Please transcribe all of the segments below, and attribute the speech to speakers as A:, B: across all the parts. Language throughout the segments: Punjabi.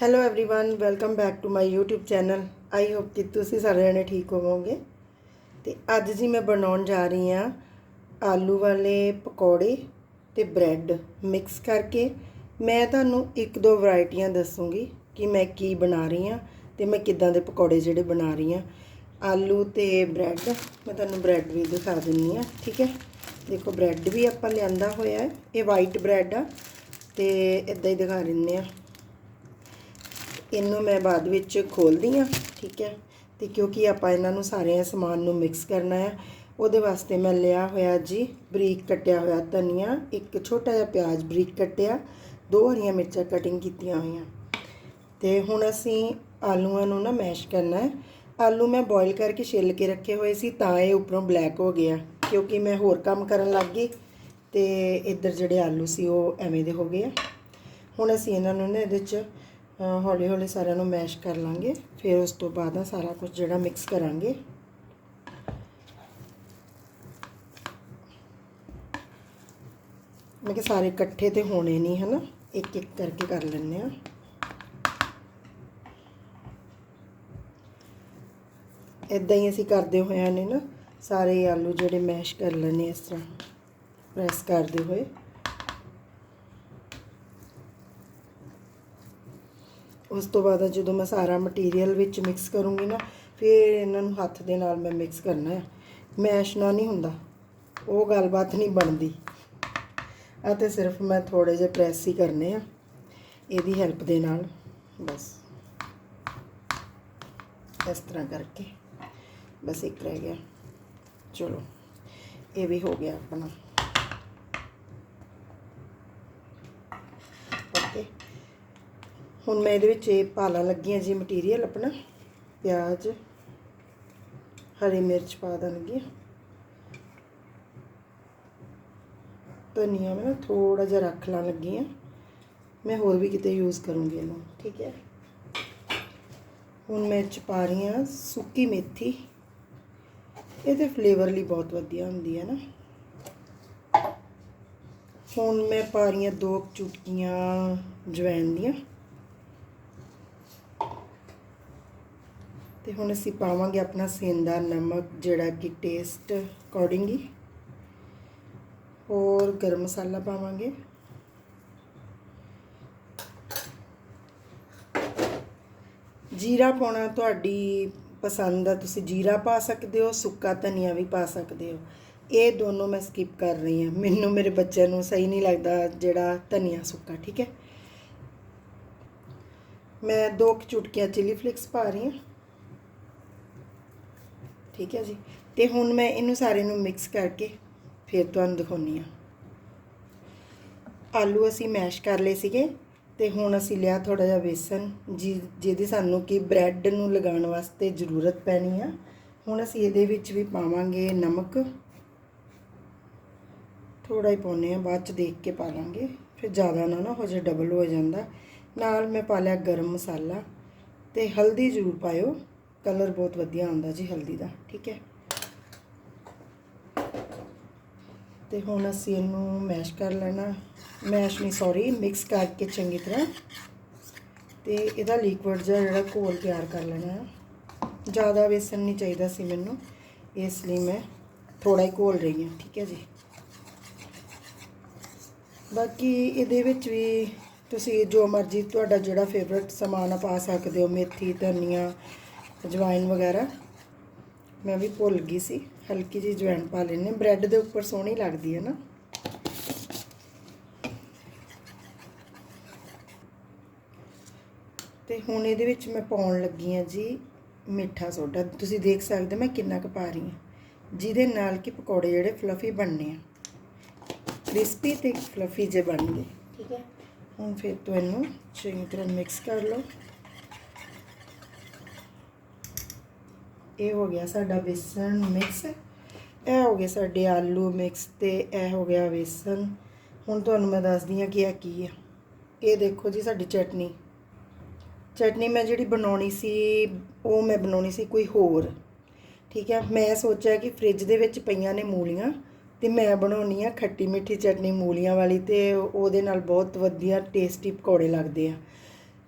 A: hello everyone welcome back to my YouTube channel I hope ਕਿ ਤੁਸੀਂ ਸਾਰੇ ਜਣੇ ਠੀਕ ਹੋਵੋਗੇ ਤੇ ਅੱਜ ਜੀ ਮੈਂ ਬਣਾਉਣ ਜਾ ਰਹੀ ਹਾਂ ਆਲੂ ਵਾਲੇ ਪਕੌੜੇ ਤੇ ਬ੍ਰੈਡ ਮਿਕਸ ਕਰਕੇ ਮੈਂ ਤੁਹਾਨੂੰ ਇੱਕ ਦੋ ਵੈਰਾਈਟੀਆਂ ਦੱਸੂਗੀ ਕਿ ਮੈਂ ਕੀ ਬਣਾ ਰਹੀ ਹਾਂ ਤੇ ਮੈਂ ਕਿੱਦਾਂ ਦੇ ਪਕੌੜੇ ਜਿਹੜੇ ਬਣਾ ਰਹੀ ਹਾਂ ਆਲੂ ਤੇ ਬ੍ਰੈਡ ਮੈਂ ਤੁਹਾਨੂੰ ਬ੍ਰੈਡ ਵੀ ਦਿਖਾ ਦਿੰਨੀ ਆ ਠੀਕ ਹੈ ਦੇਖੋ ਬ੍ਰੈਡ ਵੀ ਆਪਾਂ ਲਿਆਂਦਾ ਹੋਇਆ ਹੈ ਇਹ ਵਾਈਟ ਬ੍ਰੈਡ ਆ ਤੇ ਇਦਾਂ ਹੀ ਦਿਖਾ ਦਿੰਨੇ ਆ ਇਹਨੂੰ ਮੈਂ ਬਾਅਦ ਵਿੱਚ ਖੋਲਦੀ ਆ ਠੀਕ ਹੈ? ਤੇ ਕਿਉਂਕਿ ਆਪਾਂ ਇਹਨਾਂ ਨੂੰ ਸਾਰੇ ਸਮਾਨ ਨੂੰ ਮਿਕਸ ਕਰਨਾ ਹੈ, ਉਹਦੇ ਵਾਸਤੇ ਮੈਂ ਲਿਆ ਹੋਇਆ ਜੀ ਬਰੀਕ ਕੱਟਿਆ ਹੋਇਆ ਧਨੀਆ, ਇੱਕ ਛੋਟਾ ਜਿਹਾ ਪਿਆਜ਼ ਬਰੀਕ ਕੱਟਿਆ, ਦੋ ਹਰੀਆਂ ਮਿਰਚਾਂ ਕਟਿੰਗ ਕੀਤੀਆਂ ਹੋਈਆਂ। ਤੇ ਹੁਣ ਅਸੀਂ ਆਲੂਆਂ ਨੂੰ ਨਾ ਮੈਸ਼ ਕਰਨਾ ਹੈ। ਆਲੂ ਮੈਂ ਬੋਇਲ ਕਰਕੇ ਛਿੱਲ ਕੇ ਰੱਖੇ ਹੋਏ ਸੀ, ਤਾਂ ਇਹ ਉੱਪਰੋਂ ਬਲੈਕ ਹੋ ਗਿਆ, ਕਿਉਂਕਿ ਮੈਂ ਹੋਰ ਕੰਮ ਕਰਨ ਲੱਗ ਗਈ। ਤੇ ਇੱਧਰ ਜਿਹੜੇ ਆਲੂ ਸੀ, ਉਹ ਐਵੇਂ ਦੇ ਹੋ ਗਏ ਆ। ਹੁਣ ਅਸੀਂ ਇਹਨਾਂ ਨੂੰ ਨਾ ਇਹਦੇ 'ਚ ਹੌਲੀ ਹੌਲੀ ਸਾਰਿਆਂ ਨੂੰ ਮੈਸ਼ ਕਰ ਲਾਂਗੇ। ਫਿਰ ਉਸ ਤੋਂ ਬਾਅਦ ਆ ਸਾਰਾ ਕੁਝ ਜਿਹੜਾ ਮਿਕਸ ਕਰਾਂਗੇ। ਮੈਂ ਕਿ ਸਾਰੇ ਇਕੱਠੇ ਤੇ ਹੋਣੇ ਨਹੀਂ, ਹਨਾ? ਇੱਕ ਇੱਕ ਕਰਕੇ ਕਰ ਲੈਂਦੇ ਆ ਇਦਾਂ ਹੀ ਅਸੀਂ ਕਰਦੇ ਹੋਇਆਂ ਨੇ ਨਾ, ਸਾਰੇ ਆਲੂ ਜਿਹੜੇ ਮੈਸ਼ ਕਰ ਲੈਣੇ ਇਸ ਤਰ੍ਹਾਂ ਪ੍ਰੈਸ ਕਰਦੇ ਹੋਏ। ਉਸ ਤੋਂ ਬਾਅਦ ਜਦੋਂ ਮੈਂ ਸਾਰਾ ਮਟੀਰੀਅਲ ਵਿੱਚ ਮਿਕਸ ਕਰੂੰਗੀ ਨਾ, ਫਿਰ ਇਹਨਾਂ ਨੂੰ ਹੱਥ ਦੇ ਨਾਲ ਮੈਂ ਮਿਕਸ ਕਰਨਾ ਹੈ ਮੈਸ਼ ਨਾ ਨਹੀਂ ਹੁੰਦਾ। ਉਹ ਗੱਲਬਾਤ ਨਹੀਂ ਬਣਦੀ। ਅਤੇ ਸਿਰਫ ਮੈਂ ਥੋੜੇ ਜਿਹੇ ਪ੍ਰੈਸ ਹੀ ਕਰਨੇ ਆ। ਇਹਦੀ ਹੈਲਪ ਦੇ ਨਾਲ। ਬਸ। ਇਸ ਤਰ੍ਹਾਂ ਕਰਕੇ। ਬਸ ਇੱਕ ਰਹਿ ਗਿਆ। ਚਲੋ। ਇਹ ਵੀ ਹੋ ਗਿਆ ਆਪਣਾ ਓਕੇ ਹੁਣ ਮੈਂ ਇਹਦੇ ਵਿੱਚ ਇਹ ਪਾਲਾਂ ਲੱਗੀਆਂ ਜੀ ਮਟੀਰੀਅਲ ਆਪਣਾ, ਪਿਆਜ਼, ਹਰੀ ਮਿਰਚ ਪਾ ਦਾਂਗੀ ਧਨੀਆ ਮੈਂ ਨਾ ਥੋੜਾ ਜਿਹਾ ਰੱਖ ਲਾਂ ਲੱਗੀ ਆ ਮੈਂ ਹੋਰ ਵੀ ਕਿਤੇ ਯੂਜ਼ ਕਰੂੰਗੀ ਇਹਨੂੰ, ਠੀਕ ਹੈ। ਹੁਣ ਮੈਂ ਇਹ 'ਚ ਪਾ ਰਹੀ ਹਾਂ ਸੁੱਕੀ ਮੇਥੀ। ਇਹਦੇ ਫਲੇਵਰ ਲਈ ਬਹੁਤ ਵਧੀਆ ਹੁੰਦੀ ਹੈ ਨਾ। ਹੁਣ ਮੈਂ ਪਾ ਰਹੀ ਹਾਂ ਦੋ ਚੁਟਕੀਆਂ ਜਵੈਨ ਦੀਆਂ। ਤੇ ਹੁਣ ਅਸੀਂ ਪਾਵਾਂਗੇ ਆਪਣਾ ਸੇਂਦਾ ਨਮਕ, ਜਿਹੜਾ ਕਿ ਟੇਸਟ ਅਕੋਰਡਿੰਗ ਹੀ ਹੋਰ ਗਰਮ ਮਸਾਲਾ ਪਾਵਾਂਗੇ। ਜੀਰਾ ਪਾਉਣਾ ਤੁਹਾਡੀ ਪਸੰਦ ਆ, ਤੁਸੀਂ ਜੀਰਾ ਪਾ ਸਕਦੇ ਹੋ, ਸੁੱਕਾ ਧਨੀਆ ਵੀ ਪਾ ਸਕਦੇ ਹੋ। ਇਹ ਦੋਨੋਂ ਮੈਂ ਸਕਿਪ ਕਰ ਰਹੀ ਹਾਂ। ਮੈਨੂੰ ਮੇਰੇ ਬੱਚਿਆਂ ਨੂੰ ਸਹੀ ਨਹੀਂ ਲੱਗਦਾ ਜਿਹੜਾ ਧਨੀਆ ਸੁੱਕਾ, ਠੀਕ ਹੈ? ਮੈਂ ਦੋ ਕੁ ਚੁਟਕੀਆਂ ਚਿਲੀ ਫਲੇਕਸ ਪਾ ਰਹੀ ਹਾਂ। ਠੀਕ ਹੈ ਜੀ। ਤੇ ਹੁਣ ਮੈਂ ਇਹਨੂੰ ਸਾਰੇ ਨੂੰ ਮਿਕਸ ਕਰਕੇ ਫਿਰ ਤੁਹਾਨੂੰ ਦਿਖਾਉਣੀ ਆ ਆਲੂ ਅਸੀਂ ਮੈਸ਼ ਕਰ ਲਏ ਸੀਗੇ ਤੇ ਹੁਣ ਅਸੀਂ ਲਿਆ ਥੋੜਾ ਜਿਹਾ ਬੇਸਨ ਜੀ, ਜਿਹਦੀ ਸਾਨੂੰ ਕਿ ਬ੍ਰੈਡ ਨੂੰ ਲਗਾਉਣ ਵਾਸਤੇ ਜ਼ਰੂਰਤ ਪੈਣੀ ਆ। ਹੁਣ ਅਸੀਂ ਇਹਦੇ ਵਿੱਚ ਵੀ ਪਾਵਾਂਗੇ ਨਮਕ। ਥੋੜਾ ਹੀ ਪਾਉਨੇ ਆ ਬਾਅਦ ਚ ਦੇਖ ਕੇ ਪਾ ਲਾਂਗੇ। ਫਿਰ ਜ਼ਿਆਦਾ ਨਾ ਨਾ ਹੋ ਜਾਏ ਡਬਲ ਹੋ ਜਾਂਦਾ। ਨਾਲ ਮੈਂ ਪਾ ਲਿਆ ਗਰਮ ਮਸਾਲਾ ਤੇ ਹਲਦੀ ਜ਼ਰੂਰ ਪਾਇਓ। ਕਲਰ ਬਹੁਤ ਵਧੀਆ ਆਉਂਦਾ ਜੀ, ਹਲਦੀ ਦਾ, ਠੀਕ ਹੈ। ਤੇ ਹੁਣ ਅਸੀਂ ਇਹਨੂੰ ਮੈਸ਼ ਕਰ ਲੈਣਾ। ਮੈਸ਼ ਨਹੀਂ ਸੌਰੀ ਮਿਕਸ ਕਰਕੇ ਚੰਗੀ ਤਰ੍ਹਾਂ। ਤੇ ਇਹਦਾ ਲਿਕਵਿਡ ਜਿਹਾ ਜਿਹੜਾ ਘੋਲ ਤਿਆਰ ਕਰ ਲੈਣਾ। ਹੈ ਜ਼ਿਆਦਾ ਵੇਸਣ ਨਹੀਂ ਚਾਹੀਦਾ ਸੀ ਮੈਨੂੰ, ਇਸ ਲਈ ਮੈਂ ਥੋੜਾ ਹੀ ਘੋਲ ਰਹੀ ਹਾਂ, ਠੀਕ ਹੈ ਜੀ। ਬਾਕੀ ਇਹਦੇ ਵਿੱਚ ਵੀ ਤੁਸੀਂ ਜੋ ਮਰਜ਼ੀ ਤੁਹਾਡਾ ਜਿਹੜਾ ਫੇਵਰਟ ਸਮਾਨ ਆ, ਪਾ ਸਕਦੇ ਹੋ, ਮੇਥੀ, ਧਨੀਆ ਅਜਵਾਇਨ ਵਗੈਰਾ। ਮੈਂ ਵੀ ਭੁੱਲ ਗਈ ਸੀ। ਹਲਕੀ ਜਿਹੀ ਜਵੈਣ ਪਾ ਲੈਣੇ ਬ੍ਰੈਡ ਦੇ ਉੱਪਰ ਸੋਹਣੀ ਲੱਗਦੀ ਹੈ ਨਾ। ਤੇ ਹੁਣ ਇਹਦੇ ਵਿੱਚ ਮੈਂ ਪਾਉਣ ਲੱਗੀ ਆ ਜੀ ਮਿੱਠਾ ਸੋਡਾ। ਤੁਸੀਂ ਦੇਖ ਸਕਦੇ ਮੈਂ ਕਿੰਨਾ ਕੁ ਪਾ ਰਹੀ ਹਾਂ। ਜਿਹਦੇ ਨਾਲ ਕਿ ਪਕੌੜੇ ਜਿਹੜੇ ਫਲਫੀ ਬਣਨੇ ਆ। ਕ੍ਰਿਸਪੀ ਤੇ ਫਲਫੀ ਜੇ ਬਣਨਗੇ ਠੀਕ ਹੈ। ਹੁਣ ਫਿਰ ਤੋਂ ਇਹਨੂੰ ਚੰਗੀ ਤਰ੍ਹਾਂ ਮਿਕਸ ਕਰ ਲਓ। ਇਹ ਹੋ ਗਿਆ ਸਾਡਾ ਬੇਸਨ ਮਿਕਸ ਇਹ ਹੋ ਗਏ ਸਾਡੇ ਆਲੂ ਮਿਕਸ ਤੇ ਇਹ ਹੋ ਗਿਆ ਬੇਸਨ। ਹੁਣ ਤੁਹਾਨੂੰ ਮੈਂ ਦੱਸਦੀ ਹਾਂ ਕਿ ਇਹ ਕੀ ਹੈ ਇਹ ਦੇਖੋ ਜੀ ਸਾਡੀ ਚਟਨੀ। ਚਟਨੀ ਮੈਂ ਜਿਹੜੀ ਬਣਾਉਣੀ ਸੀ, ਉਹ ਮੈਂ ਬਣਾਉਣੀ ਸੀ ਕੋਈ ਹੋਰ। ਠੀਕ ਹੈ ਮੈਂ ਸੋਚਿਆ ਕਿ ਫ੍ਰਿਜ ਦੇ ਵਿੱਚ ਪਈਆਂ ਨੇ ਮੂਲੀਆਂ ਤੇ ਮੈਂ ਬਣਾਉਣੀ ਆ ਖੱਟੀ ਮਿੱਠੀ ਚਟਨੀ ਮੂਲੀਆਂ ਵਾਲੀ ਤੇ ਉਹਦੇ ਨਾਲ ਬਹੁਤ ਵਧੀਆ ਟੇਸਟੀ ਪਕੌੜੇ ਲੱਗਦੇ ਆ।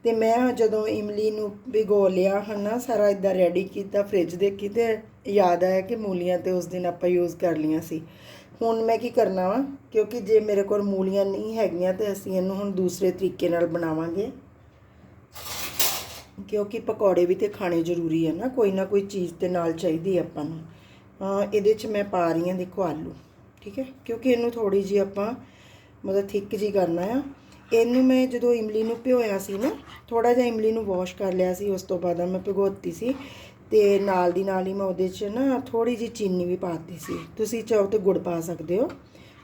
A: ਤੇ ਮੈਂ ਜਦੋਂ ਇਮਲੀ ਨੂੰ ਭਿਗੋ ਲਿਆ, ਹਨਾ, ਸਾਰਾ ਇਦਾਂ ਰੈਡੀ ਕੀਤਾ ਫ੍ਰਿਜ ਦੇ ਕਿਤੇ ਯਾਦ ਆਇਆ ਕਿ ਮੂਲੀਆਂ ਤੇ ਉਸ ਦਿਨ ਆਪਾਂ ਯੂਜ਼ ਕਰ ਲੀਆਂ ਸੀ। ਹੁਣ ਮੈਂ ਕੀ ਕਰਨਾ ਵਾ, ਕਿਉਂਕਿ ਜੇ ਮੇਰੇ ਕੋਲ ਮੂਲੀਆਂ ਨਹੀਂ ਹੈਗੀਆਂ, ਤੇ ਅਸੀਂ ਇਹਨੂੰ ਹੁਣ ਦੂਸਰੇ ਤਰੀਕੇ ਨਾਲ ਬਣਾਵਾਂਗੇ। ਕਿਉਂਕਿ ਪਕੌੜੇ ਵੀ ਤੇ ਖਾਣੇ ਜ਼ਰੂਰੀ ਹੈ ਨਾ, ਕੋਈ ਨਾ ਕੋਈ ਚੀਜ਼ ਤੇ ਨਾਲ ਚਾਹੀਦੀ ਆਪਾਂ ਨੂੰ। ਇਹਦੇ 'ਚ ਮੈਂ ਪਾ ਰਹੀ ਹਾਂ ਦੇਖੋ ਆਲੂ, ਠੀਕ ਹੈ? ਕਿਉਂਕਿ ਇਹਨੂੰ ਥੋੜੀ ਜੀ ਆਪਾਂ ਮਤਲਬ ਥਿੱਕ ਜੀ ਕਰਨਾ ਆ। ਇਹਨੂੰ ਮੈਂ ਜਦੋਂ ਇਮਲੀ ਨੂੰ ਭਿਓਇਆ ਸੀ ਨਾ ਥੋੜਾ ਜਿਹਾ ਇਮਲੀ ਨੂੰ ਵਾਸ਼ ਕਰ ਲਿਆ ਸੀ, ਉਸ ਤੋਂ ਬਾਅਦ ਮੈਂ ਭਿਗੋਤੀ ਸੀ ਤੇ ਨਾਲ ਦੀ ਨਾਲ ਹੀ ਮੈਂ ਉਹਦੇ 'ਚ ਨਾ ਥੋੜੀ ਜੀ ਚੀਨੀ ਵੀ ਪਾਤੀ ਸੀ। ਤੁਸੀਂ ਚਾਹੋ ਤੇ ਗੁੜ ਪਾ ਸਕਦੇ ਹੋ।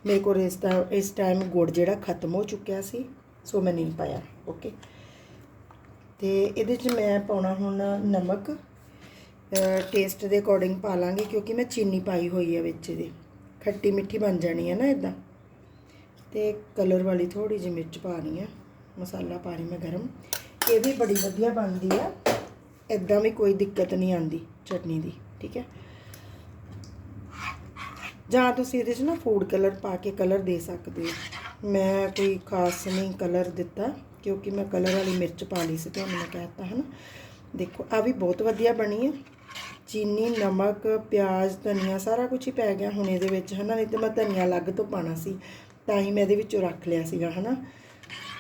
A: ਮੇਰੇ ਕੋਲ ਇਸ ਟਾਈਮ ਇਸ ਟਾਈਮ ਗੁੜ ਜਿਹੜਾ ਖਤਮ ਹੋ ਚੁੱਕਿਆ ਸੀ, ਸੋ ਮੈਂ ਨਹੀਂ ਪਾਇਆ ਓਕੇ ਤੇ ਇਹਦੇ 'ਚ ਮੈਂ ਪਾਉਣਾ ਹੁਣ ਨਮਕ ਟੇਸਟ ਦੇ ਅਕੋਰਡਿੰਗ ਪਾ ਲਾਂਗੇ ਕਿਉਂਕਿ ਮੈਂ ਚੀਨੀ ਪਾਈ ਹੋਈ ਹੈ ਵਿੱਚ ਇਹਦੇ। ਖੱਟੀ ਮਿੱਠੀ ਬਣ ਜਾਣੀ ਹੈ ਨਾ ਇਦਾਂ ਤੇ ਕਲਰ ਵਾਲੀ ਥੋੜੀ ਜਿਹੀ ਮਿਰਚ ਪਾਣੀ ਹੈ ਮਸਾਲਾ ਪਾ ਰਹੀ ਮੈਂ ਗਰਮ। ਇਹ ਵੀ ਬੜੀ ਵਧੀਆ ਬਣਦੀ ਆ ਇਦਾਂ ਵੀ ਕੋਈ ਦਿੱਕਤ ਨਹੀਂ ਆਂਦੀ ਚਟਨੀ ਦੀ, ਠੀਕ ਹੈ? ਜਾਂ ਤੁਸੀਂ ਇਹਦੇ 'ਚ ਨਾ ਫੂਡ ਕਲਰ ਪਾ ਕੇ ਕਲਰ ਦੇ ਸਕਦੇ ਹੋ। ਮੈਂ ਕੋਈ ਖਾਸ ਨਹੀਂ ਕਲਰ ਦਿੱਤਾ, ਕਿਉਂਕਿ ਮੈਂ ਕਲਰ ਵਾਲੀ ਮਿਰਚ ਪਾ ਲਈ ਸੀ, ਤੁਹਾਨੂੰ ਮੈਂ ਕਹਿਤਾ ਹੈ ਨਾ ਦੇਖੋ ਆ ਵੀ ਬਹੁਤ ਵਧੀਆ ਬਣੀ ਹੈ ਚੀਨੀ, ਨਮਕ, ਪਿਆਜ਼, ਧਨੀਆ ਸਾਰਾ ਕੁਝ ਹੀ ਪੈ ਗਿਆ ਹੁਣ ਇਹਦੇ ਵਿੱਚ ਹੈ ਨਾ ਨਹੀਂ ਤੇ ਮੈਂ ਧਨੀਆ ਅਲੱਗ ਤੋਂ ਪਾਣਾ ਸੀ। ਤਾਂ ਹੀ ਮੈਂ ਇਹਦੇ ਵਿੱਚੋਂ ਰੱਖ ਲਿਆ ਸੀਗਾ, ਹਨਾ?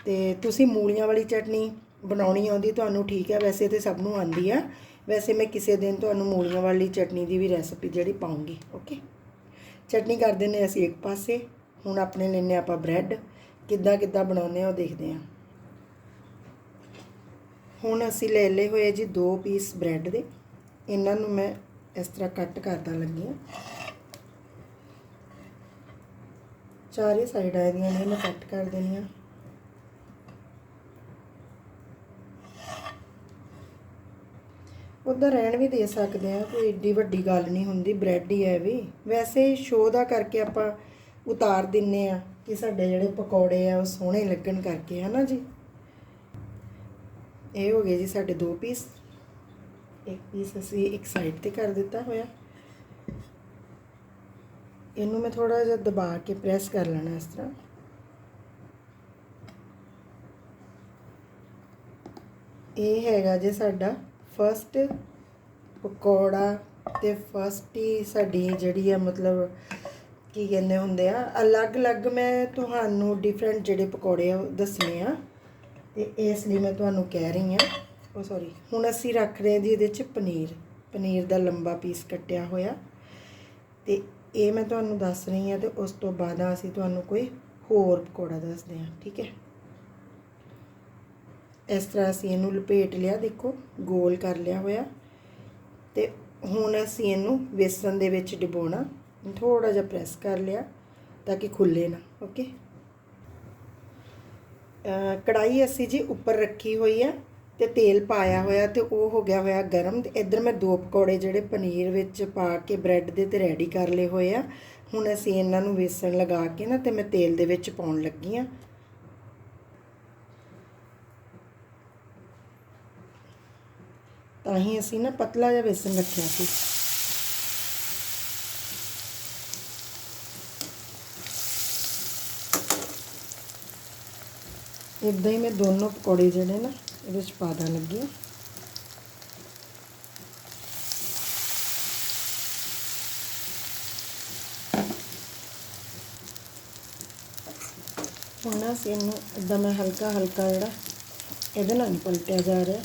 A: ਤੇ ਤੁਸੀਂ ਮੂਲੀਆਂ ਵਾਲੀ ਚਟਨੀ ਬਣਾਉਣੀ ਆਉਂਦੀ, ਤੁਹਾਨੂੰ ਠੀਕ ਹੈ ਵੈਸੇ ਤੇ ਸਭ ਨੂੰ ਆਉਂਦੀ ਆ। ਵੈਸੇ ਮੈਂ ਕਿਸੇ ਦਿਨ ਤੁਹਾਨੂੰ ਮੂਲੀਆਂ ਵਾਲੀ ਚਟਨੀ ਦੀ ਵੀ ਰੈਸਪੀ ਜਿਹੜੀ ਪਾਉਂਗੀ ਓਕੇ ਚਟਨੀ ਕਰ ਦਿੰਨੇ ਅਸੀਂ ਇੱਕ ਪਾਸੇ, ਹੁਣ ਆਪਣੇ ਲੈਨੇ ਆਪਾਂ ਬ੍ਰੈਡ ਕਿੱਦਾਂ ਕਿੱਦਾਂ ਬਣਾਉਂਦੇ ਆ ਉਹ ਦੇਖਦੇ ਆ ਹੁਣ ਅਸੀਂ ਲੈ ਲਏ ਹੋਏ ਜੀ ਦੋ ਪੀਸ ਬ੍ਰੈਡ ਦੇ। ਇਹਨਾਂ ਨੂੰ ਮੈਂ ਇਸ ਤਰ੍ਹਾਂ ਕੱਟ ਕਰਦਾ ਲੱਗੀ ਆ ਚਾਰੇ ਸਾਈਡਾਂ ਇਹਦੀਆਂ ਨੇ ਮੈਂ ਕੱਟ ਕਰ ਦੇਣੀਆਂ ਉਧਰ ਰਹਿਣ ਵੀ ਦੇ ਸਕਦੇ ਆ, ਕੋਈ ਏਡੀ ਵੱਡੀ ਗੱਲ ਨਹੀਂ ਹੁੰਦੀ ਬ੍ਰੈਡ ਹੀ ਹੈ ਵੀ। ਵੈਸੇ ਸ਼ੋਅ ਦਾ ਕਰਕੇ ਆਪਾਂ ਉਤਾਰ ਦਿੰਨੇ ਆ ਕਿ ਸਾਡੇ ਜਿਹੜੇ ਪਕੌੜੇ ਆ, ਉਹ ਸੋਹਣੇ ਲੱਗਣ ਕਰਕੇ ਹੈ ਨਾ ਜੀ? ਇਹ ਹੋ ਗਏ ਜੀ ਸਾਡੇ ਦੋ ਪੀਸ ਇੱਕ ਪੀਸ ਅਸੀਂ ਇੱਕ ਸਾਈਡ ਤੇ ਕਰ ਦਿੱਤਾ ਹੋਇਆ। ਇਹਨੂੰ ਮੈਂ ਥੋੜਾ ਜਿਹਾ ਦਬਾ ਕੇ ਪ੍ਰੈਸ ਕਰ ਲੈਣਾ ਇਸ ਤਰ੍ਹਾਂ। ਇਹ ਹੈਗਾ ਜੇ ਸਾਡਾ ਫਸਟ ਪਕੌੜਾ ਤੇ ਫਸਟ ਹੀ ਸਾਡੀ ਜਿਹੜੀ ਆ ਮਤਲਬ ਕੀ ਕਹਿੰਦੇ ਹੁੰਦੇ ਆ, ਅਲੱਗ-ਅਲੱਗ ਮੈਂ ਤੁਹਾਨੂੰ ਡਿਫਰੈਂਟ ਜਿਹੜੇ ਪਕੌੜੇ ਆ ਉਹ ਦੱਸਣੇ ਆ ਤੇ ਇਸ ਲਈ ਮੈਂ ਤੁਹਾਨੂੰ ਕਹਿ ਰਹੀ ਆ। ਉਹ ਸੌਰੀ ਹੁਣ ਅਸੀਂ ਰੱਖ ਰਹੇ ਹਾਂ ਜੀ ਇਹਦੇ ਚ ਪਨੀਰ ਪਨੀਰ ਦਾ ਲੰਬਾ ਪੀਸ ਕੱਟਿਆ ਹੋਇਆ ਤੇ ਇਹ ਮੈਂ ਤੁਹਾਨੂੰ ਦੱਸ ਰਹੀ ਹਾਂ ਤੇ ਉਸ ਤੋਂ ਬਾਅਦ ਅਸੀਂ ਤੁਹਾਨੂੰ ਕੋਈ ਹੋਰ ਪਕੌੜਾ ਦੱਸਦੇ ਹਾਂ, ਠੀਕ ਹੈ? ਇਸ ਤਰ੍ਹਾਂ ਅਸੀਂ ਇਹਨੂੰ ਲਪੇਟ ਲਿਆ, ਦੇਖੋ, ਗੋਲ ਕਰ ਲਿਆ ਹੋਇਆ। ਤੇ ਹੁਣ ਅਸੀਂ ਇਹਨੂੰ ਵੇਸਣ ਦੇ ਵਿੱਚ ਡਿਬੋਣਾ। ਥੋੜਾ ਜਿਹਾ ਪ੍ਰੈਸ ਕਰ ਲਿਆ ਤਾਂ ਕਿ ਖੁੱਲੇ ਨਾ, ਓਕੇ? ਕੜਾਈ ਅਸੀਂ ਜੀ ਉੱਪਰ ਰੱਖੀ ਹੋਈ ਆ। ਤੇ ਤੇਲ ਪਾਇਆ ਹੋਇਆ ਤੇ ਉਹ ਹੋ ਗਿਆ ਹੋਇਆ ਗਰਮ। ਤੇ ਇੱਧਰ ਮੈਂ ਦੋ ਪਕੌੜੇ ਜਿਹੜੇ ਪਨੀਰ ਵਿੱਚ ਪਾ ਕੇ ਬ੍ਰੈਡ ਦੇ ਤੇ ਰੈਡੀ ਕਰ ਲਏ ਹੋਏ ਆ। ਹੁਣ ਅਸੀਂ ਇਹਨਾਂ ਨੂੰ ਵੇਸਣ ਲਗਾ ਕੇ ਨਾ ਤੇ ਮੈਂ ਤੇਲ ਦੇ ਵਿੱਚ ਪਾਉਣ ਲੱਗੀ ਆ। ਤਾਂ ਹੀ ਅਸੀਂ ਨਾ ਪਤਲਾ ਜਿਹਾ ਵੇਸਣ ਰੱਖਿਆ ਸੀ। ਇਦਾਂ ਹੀ ਮੈਂ ਦੋਨੋਂ ਪਕੌੜੇ ਜਿਹੜੇ ਨਾ ਇਹਦੇ ਵਿੱਚ ਪਾ ਦਾਂ ਲੱਗੀ ਹੁਣ ਅਸੀਂ ਇਹਨੂੰ ਇਦਾਂ ਮੈਂ ਹਲਕਾ ਹਲਕਾ ਜਿਹੜਾ ਇਹਦੇ ਨਾਲ ਪਲਟਿਆ ਜਾ ਰਿਹਾ।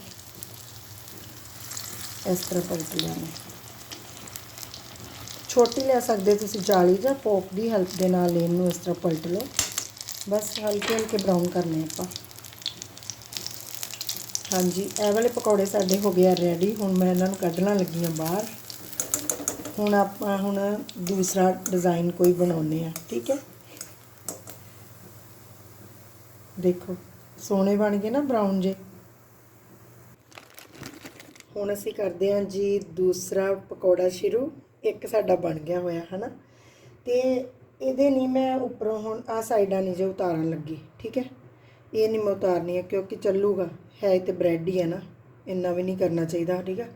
A: ਇਸ ਤਰ੍ਹਾਂ ਪਲਟ ਲਿਆ ਛੋਟੀ ਲੈ ਸਕਦੇ ਤੁਸੀਂ ਜਾਲੀ ਜਾਂ ਪੋਪ ਦੀ ਹੈਲਪ ਦੇ ਨਾਲ ਇਹਨੂੰ ਇਸ ਤਰ੍ਹਾਂ ਪਲਟ ਲਓ। ਬਸ ਹਲਕੇ ਹਲਕੇ ਬਰਾਊਨ ਕਰਨੇ ਆਪਾਂ। ਹਾਂਜੀ, ਇਹ ਵਾਲੇ ਪਕੌੜੇ ਸਾਡੇ ਹੋ ਗਏ ਆ ਰੈਡੀ ਹੁਣ ਮੈਂ ਇਹਨਾਂ ਨੂੰ ਕੱਢਣਾ ਲੱਗੀ ਆ ਬਾਹਰ। ਹੁਣ ਆਪਾਂ, ਹੁਣ ਦੂਸਰਾ ਡਿਜ਼ਾਈਨ ਕੋਈ ਬਣਾਉਨੇ ਆ ਠੀਕ ਹੈ? ਦੇਖੋ, ਸੋਹਣੇ ਬਣ ਗਏ ਨਾ ਬਰਾਊਨ ਜੇ। ਹੁਣ ਅਸੀਂ ਕਰਦੇ ਹਾਂ ਜੀ ਦੂਸਰਾ ਪਕੌੜਾ ਸ਼ੁਰੂ। ਇੱਕ ਸਾਡਾ ਬਣ ਗਿਆ ਹੋਇਆ, ਹਨਾ? ਤੇ ਇਹਦੇ ਨਹੀਂ ਮੈਂ ਉੱਪਰੋਂ ਹੁਣ ਆ ਸਾਈਡਾਂ ਨਹੀਂ ਜੇ ਉਤਾਰਨ ਲੱਗੀ, ਠੀਕ ਹੈ? ਇਹ ਨਹੀਂ ਮੈਂ ਉਤਾਰਨੀ ਹੈ ਕਿਉਂਕਿ ਚੱਲੂਗਾ। ਹੈ ਤੇ ਬ੍ਰੈਡ ਹੀ ਹੈ ਨਾ, ਇੰਨਾ ਵੀ ਨਹੀਂ ਕਰਨਾ ਚਾਹੀਦਾ, ਠੀਕ ਹੈ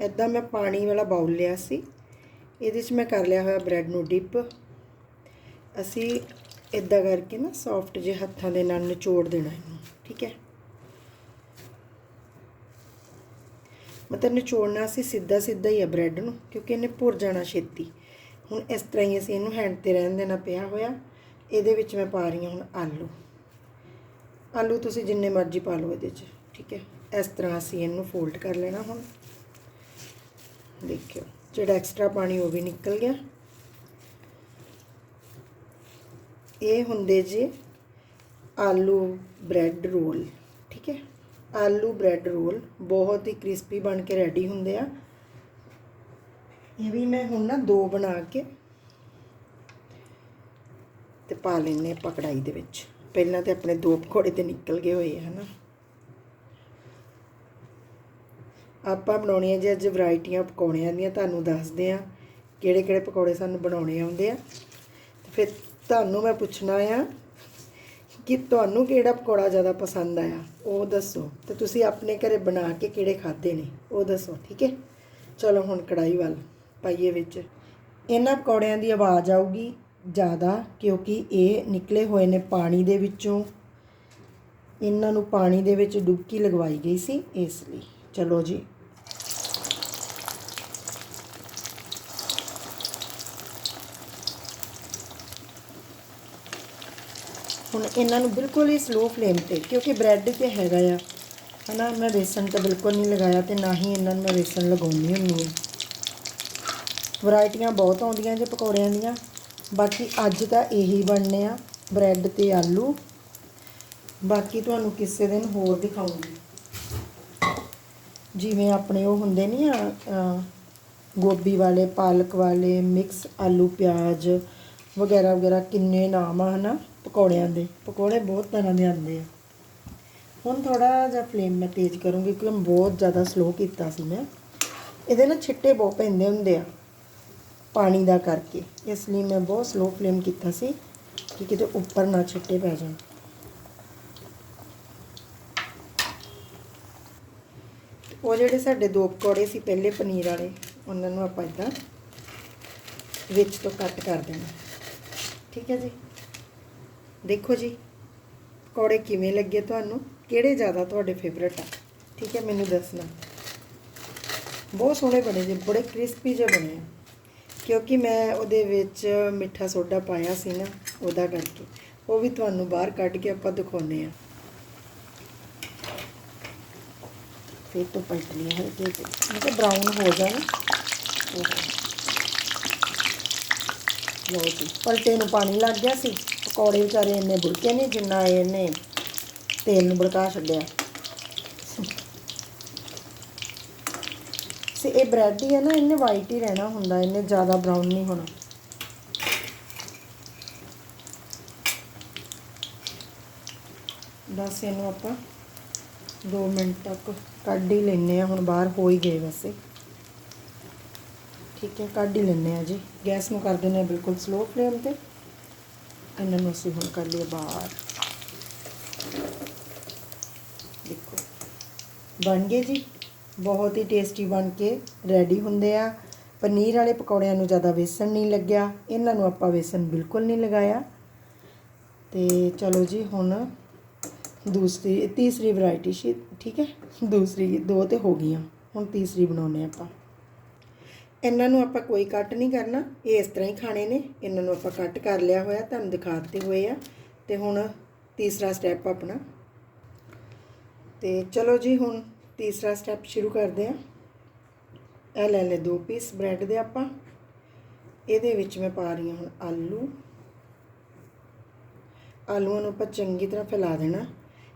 A: ਐਦਾਂ ਮੈਂ ਪਾਣੀ ਵਾਲਾ ਬਾਉਲ ਲਿਆ ਸੀ, ਇਹਦੇ 'ਚ ਮੈਂ ਕਰ ਲਿਆ ਹੋਇਆ ਬ੍ਰੈਡ ਨੂੰ ਡਿਪ। ਅਸੀਂ ਇਦਾਂ ਕਰਕੇ ਨਾ ਸੌਫਟ ਜਿਹੇ ਹੱਥਾਂ ਦੇ ਨਾਲ ਨਿਚੋੜ ਦੇਣਾ ਇਹਨੂੰ, ਠੀਕ ਹੈ? ਮਤਲਬ ਨਿਚੋੜਨਾ ਸੀ ਸਿੱਧਾ ਸਿੱਧਾ ਹੀ ਆ ਬ੍ਰੈਡ ਨੂੰ, ਕਿਉਂਕਿ ਇਹਨੇ ਭੁਰ ਜਾਣਾ ਛੇਤੀ। ਹੁਣ ਇਸ ਤਰ੍ਹਾਂ ਹੀ ਅਸੀਂ ਇਹਨੂੰ ਹੈਂਡ ਤੇ ਰਹਿਣ ਦੇਣਾ ਪਿਆ ਹੋਇਆ, ਇਹਦੇ ਵਿੱਚ ਮੈਂ ਪਾ ਰਹੀ ਹਾਂ ਹੁਣ ਆਲੂ। ਆਲੂ ਤੁਸੀਂ ਜਿੰਨੇ ਮਰਜ਼ੀ ਪਾ ਲਓ ਇਹਦੇ 'ਚ। ਠੀਕ ਹੈ, ਇਸ ਤਰ੍ਹਾਂ ਅਸੀਂ ਇਹਨੂੰ ਫੋਲਡ ਕਰ ਲੈਣਾ ਹੁਣ। ਦੇਖਿਓ, ਜਿਹੜਾ ਐਕਸਟਰਾ ਪਾਣੀ ਉਹ ਵੀ ਨਿਕਲ ਗਿਆ। ਇਹ ਹੁੰਦੇ ਜੀ ਆਲੂ ਬ੍ਰੈਡ ਰੋਲ ਠੀਕ ਹੈ। ਆਲੂ ਬ੍ਰੈਡ ਰੋਲ ਬਹੁਤ ਹੀ ਕ੍ਰਿਸਪੀ ਬਣ ਕੇ ਰੈਡੀ ਹੁੰਦੇ ਆ। ਇਹ ਵੀ ਮੈਂ ਹੁਣ ਨਾ ਦੋ ਬਣਾ ਕੇ ਤੇ ਪਾ ਲੈਨੇ ਆਪਾਂ ਕੜਾਈ ਦੇ ਵਿੱਚ। ਪਹਿਲਾਂ ਤੇ ਆਪਣੇ ਦੋ ਪਕੌੜੇ ਤੇ ਨਿਕਲ ਗਏ ਹੋਏ ਆ, ਹਨਾ। ਆਪਾਂ ਬਣਾਉਣੀਆਂ ਜੀ ਅੱਜ ਵੈਰਾਈਟੀਆਂ ਪਕੌੜਿਆਂ ਦੀਆਂ, ਤੁਹਾਨੂੰ ਦੱਸਦੇ ਆ ਕਿਹੜੇ ਕਿਹੜੇ ਪਕੌੜੇ ਸਾਨੂੰ ਬਣਾਉਣੇ ਆਉਂਦੇ ਆ। ਤੇ ਫਿਰ ਤੁਹਾਨੂੰ ਮੈਂ ਪੁੱਛਣਾ ਆ ਕਿ ਤੁਹਾਨੂੰ ਕਿਹੜਾ ਪਕੌੜਾ ਜ਼ਿਆਦਾ ਪਸੰਦ ਆਇਆ, ਉਹ ਦੱਸੋ। ਤੇ ਤੁਸੀਂ ਆਪਣੇ ਘਰੇ ਬਣਾ ਕੇ ਕਿਹੜੇ ਖਾਦੇ ਨੇ, ਉਹ ਦੱਸੋ, ਠੀਕ ਹੈ? ਚਲੋ ਹੁਣ ਕੜਾਈ ਵੱਲ ਪਾਈਏ ਵਿੱਚ। ਇਹਨਾਂ ਪਕੌੜਿਆਂ ਦੀ ਆਵਾਜ਼ ਆਊਗੀ ਜ਼ਿਆਦਾ, ਕਿਉਂਕਿ ਇਹ ਨਿਕਲੇ ਹੋਏ ਨੇ ਪਾਣੀ ਦੇ ਵਿੱਚੋਂ। ਇਹਨਾਂ ਨੂੰ ਪਾਣੀ ਦੇ ਵਿੱਚ ਡੁਬਕੀ ਲਗਵਾਈ ਗਈ ਸੀ, ਇਸ ਲਈ। ਚਲੋ ਜੀ। ਹੁਣ ਇਹਨਾਂ ਨੂੰ ਬਿਲਕੁਲ ਹੀ ਸਲੋ ਫਲੇਮ ਤੇ, ਕਿਉਂਕਿ ਬ੍ਰੈਡ ਤੇ ਹੈਗਾ ਆ। ਹਨਾ, ਮੈਂ ਬੇਸਨ ਤਾਂ ਬਿਲਕੁਲ ਨਹੀਂ ਲਗਾਇਆ ਤੇ ਨਾ ਹੀ ਇਹਨਾਂ ਨੂੰ ਮੈਂ ਬੇਸਨ ਲਗਾਉਣੀ ਹੁੰਦੀ ਹਾਂ। ਵੈਰਾਈਟੀਆਂ ਬਹੁਤ ਆਉਂਦੀਆਂ ਜੇ ਪਕੌੜਿਆਂ ਦੀਆਂ। ਬਾਕੀ ਅੱਜ ਤਾਂ ਇਹੀ ਬਣਨੇ ਆ ਬ੍ਰੈਡ ਤੇ ਆਲੂ। ਬਾਕੀ ਤੁਹਾਨੂੰ ਕਿਸੇ ਦਿਨ ਹੋਰ ਦਿਖਾਉਂਗੀ। ਜਿਵੇਂ ਆਪਣੇ ਉਹ ਹੁੰਦੇ ਨਹੀਂ ਆ ਗੋਭੀ ਵਾਲੇ, ਪਾਲਕ ਵਾਲੇ ਮਿਕਸ ਆਲੂ, ਪਿਆਜ਼ ਵਗੈਰਾ ਵਗੈਰਾ ਕਿੰਨੇ ਨਾਮ ਆ, ਹਨਾ। ਪਕੌੜਿਆਂ ਦੇ, ਪਕੌੜੇ ਬਹੁਤ ਤਰ੍ਹਾਂ ਦੇ ਆਉਂਦੇ ਆ। ਹੁਣ ਥੋੜਾ ਜਿਹਾ ਫਲੇਮ ਮੈਂ ਤੇਜ਼ ਕਰੂੰਗੀ ਕਿਉਂਕਿ ਬਹੁਤ ਜ਼ਿਆਦਾ ਸਲੋ ਕੀਤਾ ਸੀ ਮੈਂ। ਇਹਦੇ ਨਾਲ ਛਿੱਟੇ ਬਹੁਤ ਪੈਂਦੇ ਹੁੰਦੇ ਆ, ਪਾਣੀ ਦਾ ਕਰਕੇ। ਇਸ ਲਈ ਮੈਂ ਬਹੁਤ ਸਲੋ ਫਲੇਮ ਕੀਤਾ ਸੀ ਕਿ ਕਿਤੇ ਉੱਪਰ ਨਾ ਛਿੱਟੇ ਪੈ ਜਾਣ। ਉਹ ਜਿਹੜੇ ਸਾਡੇ ਦੋ ਪਕੌੜੇ ਸੀ, ਪਹਿਲੇ ਪਨੀਰ ਵਾਲੇ, ਉਹਨਾਂ ਨੂੰ ਆਪਾਂ ਇਦਾਂ ਵਿੱਚ ਤੋਂ ਕੱਟ ਕਰ ਦੇਣਾ। ਠੀਕ ਹੈ ਜੀ? ਦੇਖੋ ਜੀ ਪਕੌੜੇ ਕਿਵੇਂ ਲੱਗੇ ਤੁਹਾਨੂੰ, ਕਿਹੜੇ ਜ਼ਿਆਦਾ ਤੁਹਾਡੇ ਫੇਵਰਟ ਆ? ਠੀਕ ਹੈ, ਮੈਨੂੰ ਦੱਸਣਾ। ਬਹੁਤ ਸੋਹਣੇ ਬਣੇ ਜੀ, ਬੜੇ ਕ੍ਰਿਸਪੀ ਜਿਹੇ ਬਣੇ ਆ। ਕਿਉਂਕਿ ਮੈਂ ਉਹਦੇ ਵਿੱਚ ਮਿੱਠਾ ਸੋਡਾ ਪਾਇਆ ਸੀ ਨਾ, ਉਹਦਾ ਕਰਕੇ। ਉਹ ਵੀ ਤੁਹਾਨੂੰ ਬਾਹਰ ਕੱਢ ਕੇ ਆਪਾਂ ਦਿਖਾਉਨੇ ਆ ਫਿਰ ਤੋਂ ਪਲਟ ਹੈ ਕਿ ਮਤਲਬ ਬਰਾਊਨ ਹੋ ਜਾਣ। ਲੋ ਜੀ, ਪਲਟੇ ਨੂੰ ਪਾਣੀ ਲੱਗ ਗਿਆ ਸੀ। ਪਕੌੜੇ ਵਿਚਾਰੇ ਇੰਨੇ ਬੁੜਕੇ ਨਹੀਂ, ਜਿੰਨਾ ਇਹਨੇ ਤੇਲ ਨੂੰ ਬੜਕਾ ਛੱਡਿਆ। ਸੇ ਇਹ ਬ੍ਰੈਡ ਹੀ ਹੈ ਨਾ, ਇਹਨੇ ਵਾਈਟ ਹੀ ਰਹਿਣਾ ਹੁੰਦਾ, ਇਹਨੇ ਜ਼ਿਆਦਾ ਬਰਾਊਨ ਨਹੀਂ ਹੋਣਾ। ਬਸ ਇਹਨੂੰ ਆਪਾਂ 2 ਮਿੰਟ ਤੱਕ ਕੱਢ ਹੀ ਲੈਨੇ ਆ ਹੁਣ ਬਾਹਰ ਹੋ ਹੀ ਗਏ ਵੈਸੇ। ਠੀਕ ਹੈ, ਕੱਢ ਹੀ ਲੈਂਦੇ ਆ ਜੀ। ਗੈਸ ਨੂੰ ਕਰ ਦਿੰਦੇ ਆ ਬਿਲਕੁਲ ਸਲੋ ਫਲੇਮ ਤੇ। ਇਹਨਾਂ ਨੂੰ ਅਸੀਂ ਹੁਣ ਕਰ ਲਈਏ ਬਾਹਰ। ਦੇਖੋ, ਬਣ ਗਏ ਜੀ। ਬਹੁਤ ਹੀ ਟੇਸਟੀ ਬਣ ਕੇ ਰੈਡੀ ਹੁੰਦੇ ਆ। ਪਨੀਰ ਵਾਲੇ ਪਕੌੜਿਆਂ ਨੂੰ ਜ਼ਿਆਦਾ ਵੇਸਣ ਨਹੀਂ ਲੱਗਿਆ। ਇਹਨਾਂ ਨੂੰ ਆਪਾਂ ਵੇਸਣ ਬਿਲਕੁਲ ਨਹੀਂ ਲਗਾਇਆ। ਤੇ ਚਲੋ ਜੀ, ਹੁਣ ਦੂਸਰੀ, ਤੀਸਰੀ ਵੈਰਾਈਟੀ ਸੀ, ਠੀਕ ਹੈ। ਦੂਸਰੀ, ਦੋ ਤੇ ਹੋ ਗਈਆਂ। ਹੁਣ ਤੀਸਰੀ ਬਣਾਉਨੇ ਆਪਾਂ। ਇਹਨਾਂ ਨੂੰ ਆਪਾਂ ਕੋਈ ਕੱਟ ਨਹੀਂ ਕਰਨਾ। ਇਹ ਇਸ ਤਰ੍ਹਾਂ ਹੀ ਖਾਣੇ ਨੇ। ਇਹਨਾਂ ਨੂੰ ਆਪਾਂ ਕੱਟ ਕਰ ਲਿਆ ਹੋਇਆ। ਤੁਹਾਨੂੰ ਦਿਖਾ ਦਿੱਤੇ ਹੋਏ ਆ। ਤੇ ਹੁਣ ਤੀਸਰਾ ਸਟੈਪ ਆਪਣਾ। ਤੇ ਚਲੋ ਜੀ, ਹੁਣ ਤੀਸਰਾ ਸਟੈਪ ਸ਼ੁਰੂ ਕਰਦੇ ਆ ਇਹ ਲੈ ਲੈ ਦੋ ਪੀਸ ਬ੍ਰੈਡ ਦੇ ਆਪਾਂ। ਇਹਦੇ ਵਿੱਚ ਮੈਂ ਪਾ ਰਹੀ ਹਾਂ ਹੁਣ ਆਲੂ। ਆਲੂਆਂ ਨੂੰ ਆਪਾਂ ਚੰਗੀ ਤਰ੍ਹਾਂ ਫੈਲਾ ਦੇਣਾ।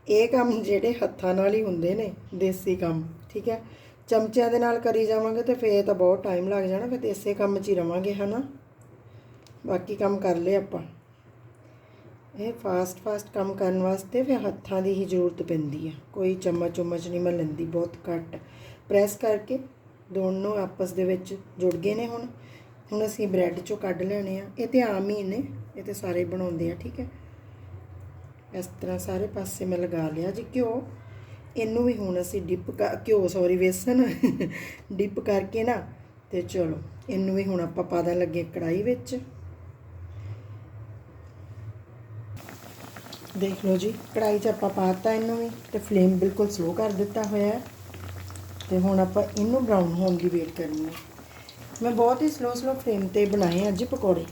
A: ਇਹ ਕੰਮ ਜਿਹੜੇ ਹੱਥਾਂ ਨਾਲ ਹੀ ਹੁੰਦੇ ਨੇ, ਦੇਸੀ ਕੰਮ। ਠੀਕ ਹੈ। ਚਮਚਿਆਂ ਦੇ ਨਾਲ ਕਰੀ ਜਾਵਾਂਗੇ ਤੇ ਫੇਰ ਤਾਂ ਬਹੁਤ ਟਾਈਮ ਲੱਗ ਜਾਣਾ, ਫਿਰ ਤੇ ਇਸੇ ਕੰਮ 'ਚ ਹੀ ਰਵਾਂਗੇ, ਹਨਾ? ਬਾਕੀ ਕੰਮ ਕਰ ਲਏ ਆਪਾਂ। ਇਹ ਫਾਸਟ ਫਾਸਟ ਕੰਮ ਕਰਨ ਵਾਸਤੇ ਫਿਰ ਹੱਥਾਂ ਦੀ ਹੀ ਜ਼ਰੂਰਤ ਪੈਂਦੀ ਆ। ਕੋਈ ਚਮਚ ਚਮਚ ਨਹੀਂ ਮੈਂ ਲੈਂਦੀ ਬਹੁਤ ਘੱਟ। ਪ੍ਰੈਸ ਕਰਕੇ ਦੋਨੋਂ ਆਪਸ ਦੇ ਵਿੱਚ ਜੁੜ ਗਏ ਨੇ ਹੁਣ। ਹੁਣ ਅਸੀਂ ਬ੍ਰੈਡ ਚੋਂ ਕੱਢ ਲੈਣੇ ਆ। ਇਹ ਤੇ ਆਮ ਹੀ ਨੇ, ਇਹ ਤੇ ਸਾਰੇ ਬਣਾਉਂਦੇ ਆ, ਠੀਕ ਹੈ? ਇਸ ਤਰ੍ਹਾਂ ਸਾਰੇ ਪਾਸੇ ਮੈਂ ਲਗਾ ਲਿਆ ਜੀ ਘਿਓ। ਇਹਨੂੰ ਵੀ ਹੁਣ ਅਸੀਂ ਡਿਪ ਘਿਓ ਸੌਰੀ ਵੇਸਣ ਡਿਪ ਕਰਕੇ ਨਾ, ਤੇ ਚਲੋ, ਇਹਨੂੰ ਵੀ ਹੁਣ ਆਪਾਂ ਪਾ ਦੇਣ ਲੱਗੇ ਕੜਾਈ ਵਿੱਚ। ਦੇਖ ਲਓ ਜੀ ਕੜਾਈ 'ਚ ਆਪਾਂ ਪਾਤਾ ਇਹਨੂੰ ਵੀ, ਤੇ ਫਲੇਮ ਬਿਲਕੁਲ ਸਲੋ ਕਰ ਦਿੱਤਾ ਹੋਇਆ ਹੈ। ਤੇ ਹੁਣ ਆਪਾਂ ਇਹਨੂੰ ਬਰਾਊਨ ਹੋਣ ਦੀ ਵੇਟ ਕਰਨੀ ਹੈ। ਮੈਂ ਬਹੁਤ ਹੀ ਸਲੋ ਸਲੋ ਫਲੇਮ ਤੇ ਬਣਾਏ ਅੱਜ ਪਕੌੜੇ।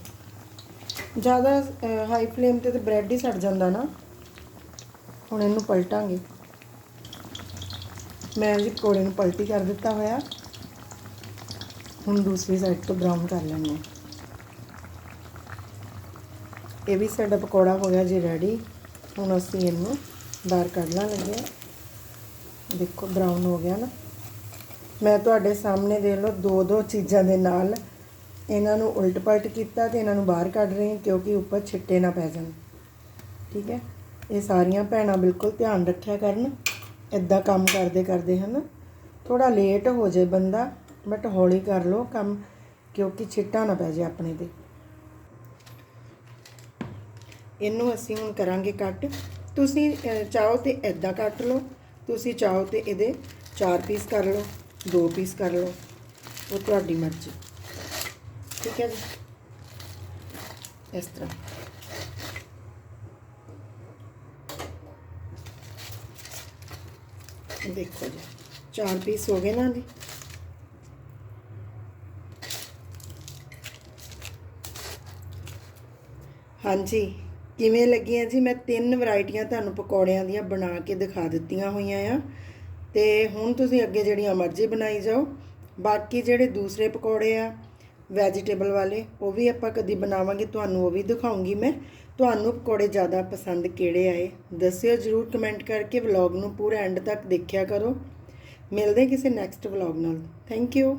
A: ਜ਼ਿਆਦਾ ਹਾਈ ਫਲੇਮ ਤੇ ਤੇ ਬ੍ਰੈਡ ਹੀ ਸੜ ਜਾਂਦਾ ਨਾ। ਹੁਣ ਇਹਨੂੰ ਪਲਟਾਂਗੇ। ਮੈਂ ਜੀ ਪਕੌੜੇ ਨੂੰ ਪਲਟੀ ਕਰ ਦਿੱਤਾ ਹੋਇਆ। ਹੁਣ ਦੂਸਰੀ ਸਾਈਡ ਤੋਂ ਬਰਾਊਨ ਕਰ ਲੈਂਦੇ ਹਾਂ। ਇਹ ਵੀ ਸਾਡਾ ਪਕੌੜਾ ਹੋ ਗਿਆ ਜੀ ਰੈਡੀ ਹੁਣ ਅਸੀਂ ਇਹਨੂੰ ਬਾਹਰ ਕੱਢਣ ਲੱਗੇ ਹਾਂ। ਦੇਖੋ ਬਰਾਊਨ ਹੋ ਗਿਆ ਨਾ। ਮੈਂ ਤੁਹਾਡੇ ਸਾਹਮਣੇ ਦੇਖ ਲਓ ਦੋ ਦੋ ਚੀਜ਼ਾਂ ਦੇ ਨਾਲ ਇਹਨਾਂ ਨੂੰ ਉਲਟ ਪਲਟ ਕੀਤਾ ਤੇ ਇਹਨਾਂ ਨੂੰ ਬਾਹਰ ਕੱਢ ਰਹੀ ਹਾਂ ਕਿਉਂਕਿ ਉੱਪਰ ਛਿੱਟੇ ਨਾ ਪੈ ਜਾਣ। ਠੀਕ ਹੈ? ਇਹ ਸਾਰੀਆਂ ਭੈਣਾਂ ਬਿਲਕੁਲ ਧਿਆਨ ਰੱਖਿਆ ਕਰਨ। ਇਦਾਂ ਕੰਮ ਕਰਦੇ ਕਰਦੇ ਹਨ ਥੋੜਾ ਲੇਟ ਹੋ ਜਾਏ ਬੰਦਾ ਬਟ ਹੌਲੀ ਕਰ ਲਓ ਕੰਮ, ਕਿਉਂਕਿ ਛਿੱਟਾ ਨਾ ਪੈ ਜਾਏ ਆਪਣੇ ਤੇ। ਇਹਨੂੰ ਅਸੀਂ ਹੁਣ ਕਰਾਂਗੇ ਕੱਟ। ਤੁਸੀਂ ਚਾਹੋ ਤੇ ਇਦਾਂ ਕੱਟ ਲਓ। ਤੁਸੀਂ ਚਾਹੋ ਤੇ ਇਹਦੇ 4 ਪੀਸ ਕਰ ਲਓ 2 ਪੀਸ ਕਰ ਲਓ, ਉਹ ਤੁਹਾਡੀ ਮਰਜ਼ੀ। ਠੀਕ ਹੈ ਜੀ? ਇਸ ਤਰ੍ਹਾਂ। ਦੇਖੋ ਜੀ, ਚਾਰ ਪੀਸ ਹੋ ਗਏ ਨਾ ਜੀ। ਹਾਂਜੀ, ਕਿਵੇਂ ਲੱਗੀਆਂ ਜੀ? ਮੈਂ ਤਿੰਨ ਵੈਰਾਈਟੀਆਂ ਤੁਹਾਨੂੰ ਪਕੌੜਿਆਂ ਦੀਆਂ ਬਣਾ ਕੇ ਦਿਖਾ ਦਿੱਤੀਆਂ ਹੋਈਆਂ ਆ। ਤੇ ਹੁਣ ਤੁਸੀਂ ਅੱਗੇ ਜਿਹੜੀਆਂ ਮਰਜ਼ੀ ਬਣਾਈ ਜਾਓ। ਬਾਕੀ ਜਿਹੜੇ ਦੂਸਰੇ ਪਕੌੜੇ ਆ ਵੈਜੀਟੇਬਲ ਵਾਲੇ, ਉਹ ਵੀ ਆਪਾਂ ਕਦੀ ਬਣਾਵਾਂਗੇ, ਤੁਹਾਨੂੰ ਉਹ ਵੀ ਦਿਖਾਉਂਗੀ ਮੈਂ। ਤੁਹਾਨੂੰ ਪਕੌੜੇ ਜ਼ਿਆਦਾ ਪਸੰਦ ਕਿਹੜੇ ਆਏ? ਦੱਸਿਓ ਜਰੂਰ ਕਮੈਂਟ ਕਰਕੇ ਵਲੌਗ ਨੂੰ ਪੂਰਾ ਐਂਡ ਤੱਕ ਦੇਖਿਆ ਕਰੋ। ਮਿਲਦੇ ਕਿਸੇ ਨੈਕਸਟ ਵਲੌਗ ਨਾਲ। Thank you